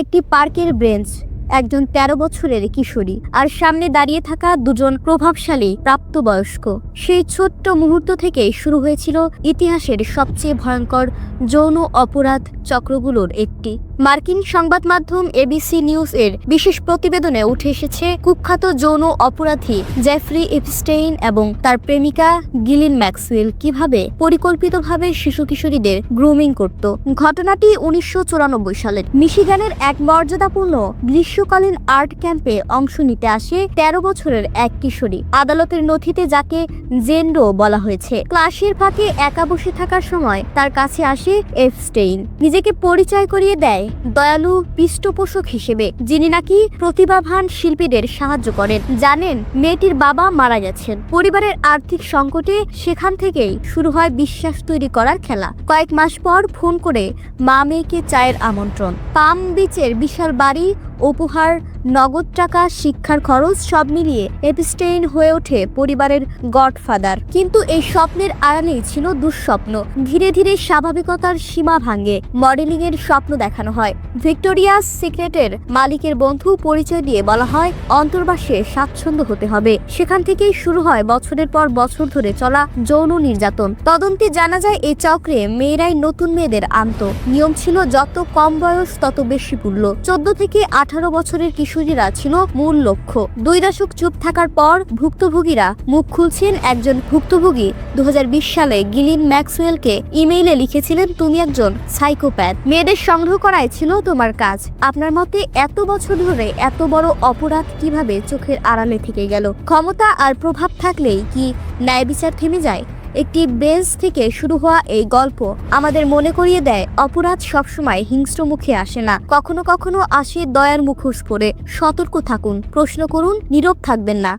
একটি পার্কের ব্রেঞ্চ, একজন ১৩ বছরের কিশোরী, আর সামনে দাঁড়িয়ে থাকা দুজন প্রভাবশালী প্রাপ্তবয়স্ক। সেই ছোট্ট মুহূর্ত থেকে শুরু হয়েছিল ইতিহাসের সবচেয়ে ভয়ঙ্কর যৌন অপরাধ চক্রগুলোর একটি। মার্কিন সংবাদ মাধ্যম এবিসি নিউজ এর বিশেষ প্রতিবেদনে উঠে এসেছে কুখ্যাত যৌন অপরাধী জেফরি এপস্টেইন এবং তার প্রেমিকা গিলিন ম্যাক্সওয়েল কীভাবে পরিকল্পিতভাবে শিশু কিশোরীদের গ্রুমিং করত। ঘটনাটি উনিশশো সালের মিশিগানের এক মর্যাদাপূর্ণ গ্রীষ্মকালীন আর্ট ক্যাম্পে অংশ নিতে আসে ১৩ বছরের এক কিশোরী। আদালতের নথিতে যাকে জেন্ডো বলা হয়েছে, ক্লাসের ফাঁকে একা বসে থাকার সময় তার কাছে আসে এফস্টেইন নিজেকে পরিচয় করিয়ে দেয় দয়ালু পৃষ্ঠপোষক হিসেবে, যিনি নাকি প্রতিভাবান শিল্পীদের সাহায্য করেন, জানেন মেয়েটির বাবা মারা গেছেন। পরিবারের আর্থিক সংকটে সেখান থেকেই শুরু হয় বিশ্বাস তৈরি করার খেলা। কয়েক মাস পর ফোন করে মা মেয়েকে চায়ের আমন্ত্রণ। পাম বিচের বিশাল বাড়ি উপহার, নগদ টাকা, শিক্ষার খরচ সব মিলিয়ে এপিস্টেইন হয়ে ওঠে পরিবারের গডফাদার। কিন্তু এই স্বপ্নের আড়ালেই ছিল দুঃস্বপ্ন। ধীরে ধীরে স্বাভাবিকতার সীমা ভাঙে মডেলিং এর স্বপ্ন দেখানো হয়। ভিক্টোরিয়া সিক্রেটের মালিকের বন্ধু পরিচয় দিয়ে বলা হয়, অন্তর্বাসে স্বাচ্ছন্দ্য হতে হবে। সেখান থেকেই শুরু হয় বছরের পর বছর ধরে চলা যৌন নির্যাতন। তদন্তে জানা যায়, এই চক্রে মেয়েরাই নতুন মেয়েদের আনত। নিয়ম ছিল, যত কম বয়স, তত বেশি মূল্য চোদ্দ থেকে আঠারো বছরের কিশোরীরা ছিল মূল লক্ষ্য। দুই দশক চুপ থাকার পর ভুক্তভোগীরা মুখ খুলছেন একজন ভুক্তভোগী। দু হাজার বিশ সালে গিলিন ম্যাক্সওয়েলকে ইমেইলে লিখেছিলেন, তুমি একজন সাইকোপ্যাথ। মেয়েদের সংগ্রহ করাই ছিল তোমার কাজ। আপনার মতে এত বছর ধরে এত বড় অপরাধ কীভাবে চোখের আড়ালে থেকে গেল? ক্ষমতা আর প্রভাব থাকলেই কি ন্যায় বিচার থেমে যায়? একটি বেঞ্চ থেকে শুরু হওয়া এই গল্প আমাদের মনে করিয়ে দেয়, অপরাধ সবসময় হিংস্র মুখে আসে না। কখনো কখনো আসে দয়ার মুখোশ করে সতর্ক থাকুন। প্রশ্ন করুন, নীরব থাকবেন না।